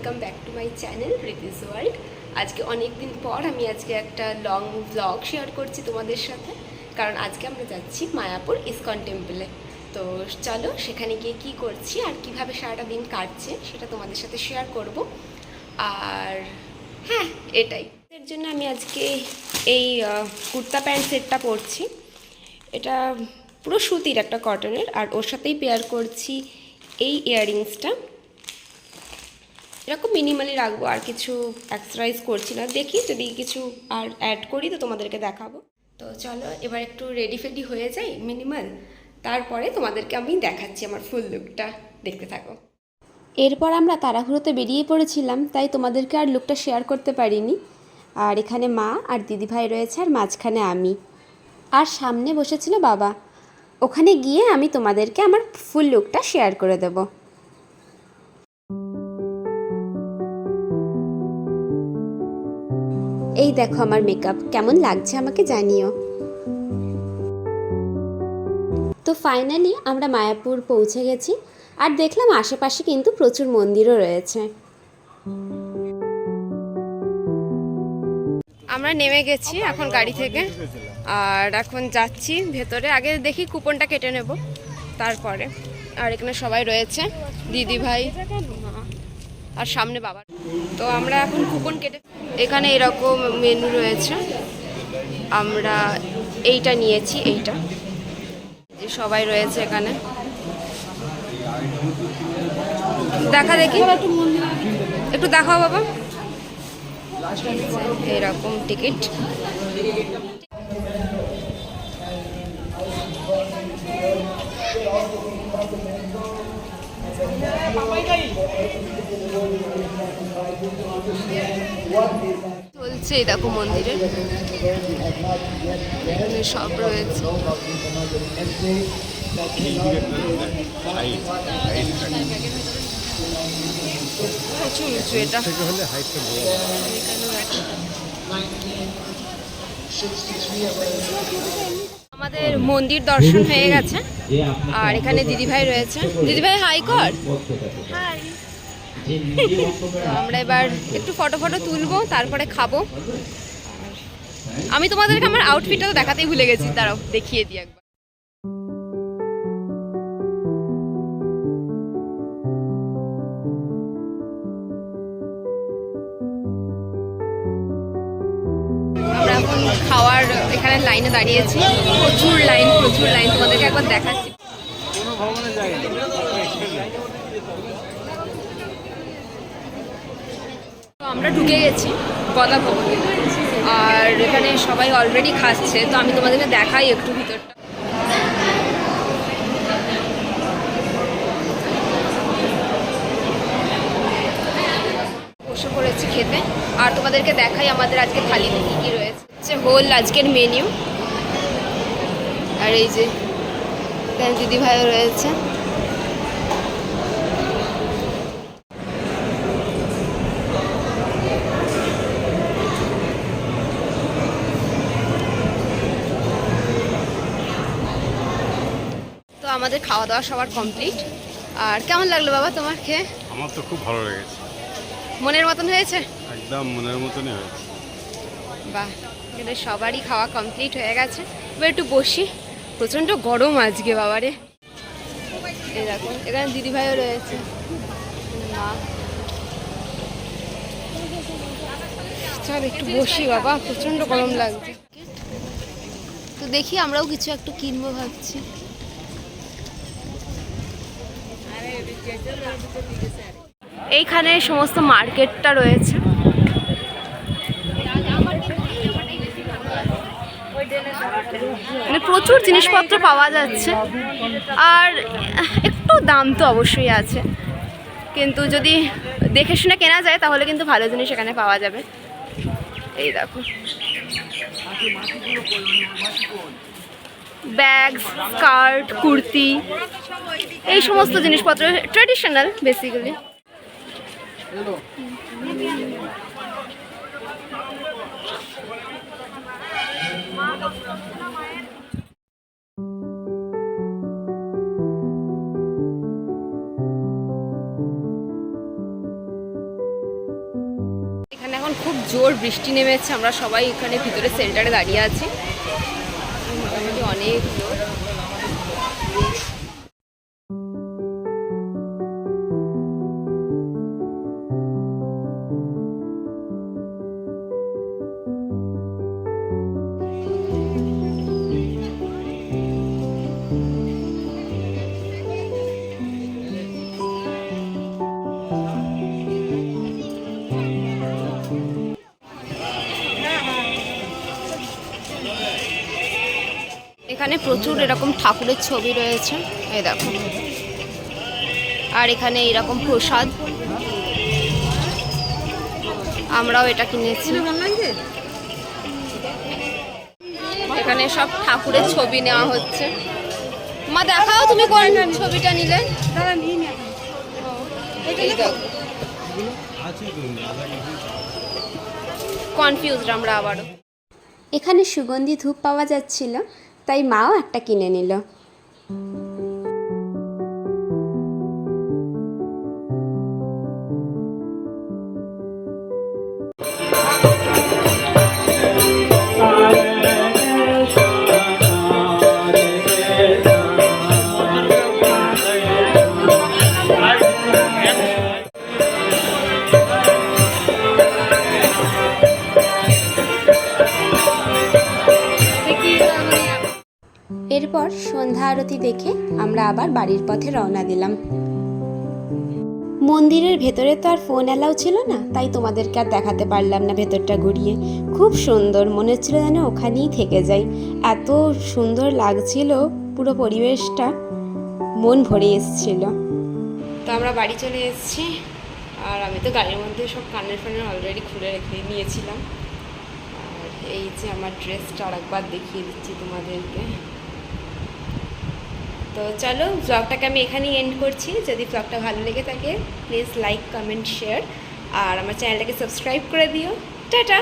Welcome back to my channel Preeti's world আজকে অনেক দিন পর আমি আজকে একটা লং ব্লগ শেয়ার করছি তোমাদের সাথে। কারণ আজকে আমরা যাচ্ছি মায়াপুর ইসকন টেম্পলে তো চলো, সেখানে গিয়ে কি করছি আর কীভাবে সারাটা দিন কাটছে সেটা তোমাদের সাথে শেয়ার করব। আর হ্যাঁ এটাই। এর জন্য আমি আজকে এই কুর্তা প্যান্ট সেটটা পরছি। এটা পুরো সুতির একটা কটনের আর ওর সাথেই পেয়ার করছি এই ইয়াররিংসটা এরকম মিনিমালি রাখব, আর কিছু এক্সারসাইজ করছি না। দেখি যদি কিছু আর অ্যাড করি তো তোমাদেরকে দেখাবো। তো চলো, এবার একটু রেডি ফেডি হয়ে যাই মিনিমাল তারপরে তোমাদেরকে আমি দেখাচ্ছি আমার ফুল লুকটা দেখতে থাকো। এরপর আমরা তাড়াহুড়োতে বেরিয়ে পড়েছিলাম, তাই তোমাদেরকে আর লুকটা শেয়ার করতে পারিনি। আর এখানে মা আর দিদিভাই রয়েছে, আর মাঝখানে আমি। আর সামনে বসেছিল বাবা। ওখানে গিয়ে আমি তোমাদেরকে আমার ফুল লুকটা শেয়ার করে দেব। এই দেখো আমার মেকআপ কেমন লাগছে আমাকে জানিও। তো ফাইনালি আমরা মায়াপুর পৌঁছে গেছি, আর দেখলাম আশেপাশে কিন্তু প্রচুর মন্দিরও রয়েছে। আমরা নেমে গেছি এখন গাড়ি থেকে, আর এখন যাচ্ছি ভেতরে। আগে দেখি কুপনটা কেটে নেব, তারপরে। আর এখানে সবাই রয়েছে দিদি ভাই আর সামনে বাবা। তো আমরা এখন কুপন কেটে এখানে এরকম মেনু রয়েছে। আমরা এইটা নিয়েছি, এইটা। যে সবাই রয়েছে এখানে। দেখা দেখি। একটু দেখাও বাবা। এরকম টিকিট চলছে দেখো মন্দিরে। সব রয়েছে। প্রচুর উঁচু এটা। আমাদের মন্দির দর্শন হয়ে গেছে। আর এখানে দিদিভাই রয়েছে। দিদিভাই হাই কর। আমরা এবার একটু ফটো ফটো তুলবো, তারপরে খাব। আমি তোমাদেরকে আমার আউটফিটটা তো দেখাতেই ভুলে গেছি তারাও দেখিয়ে দিই একবার। আমরা এখন খাওয়ার এখানে লাইনে দাঁড়িয়েছি। প্রচুর লাইন প্রচুর লাইন তোমাদেরকে একবার দেখাচ্ছি। আমরা ঢুকে গেছি গদা ভবনে আর এখানে সবাই অলরেডি খাচ্ছে, তো আমি তোমাদেরকে দেখাই একটু ভিতরটা। বসে পড়েছি খেতে। আর তোমাদেরকে দেখাই আমাদের আজকে থালিতে কী কী রয়েছে। হোল আজকের মেনু আর এই যে এখানে দিদিভাইও রয়েছে। আমাদের খাওয়া দাওয়া সবার কমপ্লিট আর কেমন লাগল বাবা তোমার খেয়ে? আমার তো খুব ভালো লেগেছে। মনের মতন হয়েছে? একদম মনের মতনই হয়েছে। বাহ এখানে সবারই খাওয়া কমপ্লিট হয়ে গেছে। এবার একটু বসি। প্রচণ্ড গরম আজকে বাবারে দেখো এখানে দিদিভাইও রয়েছে। মা। চল একটু বসি বাবা প্রচণ্ড গরম লাগছে। তো দেখি আমরাও কিছু একটু কিনবো ভাবছি। এইখানে সমস্ত মার্কেটটা রয়েছে। মানে প্রচুর জিনিসপত্র পাওয়া যাচ্ছে। আর একটু দাম তো অবশ্যই আছে। কিন্তু যদি দেখে শুনে কেনা যায়, তাহলে কিন্তু ভালো জিনিস এখানে পাওয়া যাবে। এই দেখো। ব্যাগ স্কার্ট, কুর্তি, এই সমস্ত জিনিসপত্র ট্রেডিশনাল বেসিক্যালি এখানে এখন খুব জোর বৃষ্টি নেমেছে, আমরা সবাই এখানে ভিতরে সেন্টারে দাঁড়িয়ে আছি। অনেক লোক এখানে প্রচুর এরকম ঠাকুরের ছবি রয়েছে। এই দেখো। আর এখানে এরকম প্রসাদ। আমরাও এটা কিনেছি। এখানে সব ঠাকুরের ছবি নেওয়া হচ্ছে। মা, দেখাও তুমি ছবিটা নিলে। কনফিউজড আমরা আবারও। এখানে সুগন্ধি ধূপ পাওয়া যাচ্ছিল। তাই মাও একটা কিনে নিল। এরপর সন্ধ্যা আরতি দেখে আমরা আবার বাড়ির পথে রওনা দিলাম। মন্দিরের ভেতরে তো আর ফোন অ্যালাউ ছিল না, তাই তোমাদেরকে আর দেখাতে পারলাম না ভেতরটা ঘুরিয়ে। খুব সুন্দর, মনে হচ্ছিল যেন ওখানেই থেকে যাই। এত সুন্দর লাগছিল, পুরো পরিবেশটা মন ভরে এসছিল। তো আমরা বাড়ি চলে এসেছি, আর আমি তো গাড়ির মধ্যে সব কানের ফানের অলরেডি খুলে রেখে নিয়েছিলাম। আর এই যে আমার ড্রেসটা আরেকবার দেখিয়ে দিচ্ছি তোমাদেরকে। তো চলো ব্লগটাকে আমি এখানেই এন্ড করছি। যদি ব্লগটা ভালো লেগে থাকে প্লিজ লাইক কমেন্ট শেয়ার আর আমার চ্যানেলটাকে সাবস্ক্রাইব করে দিও। টাটা!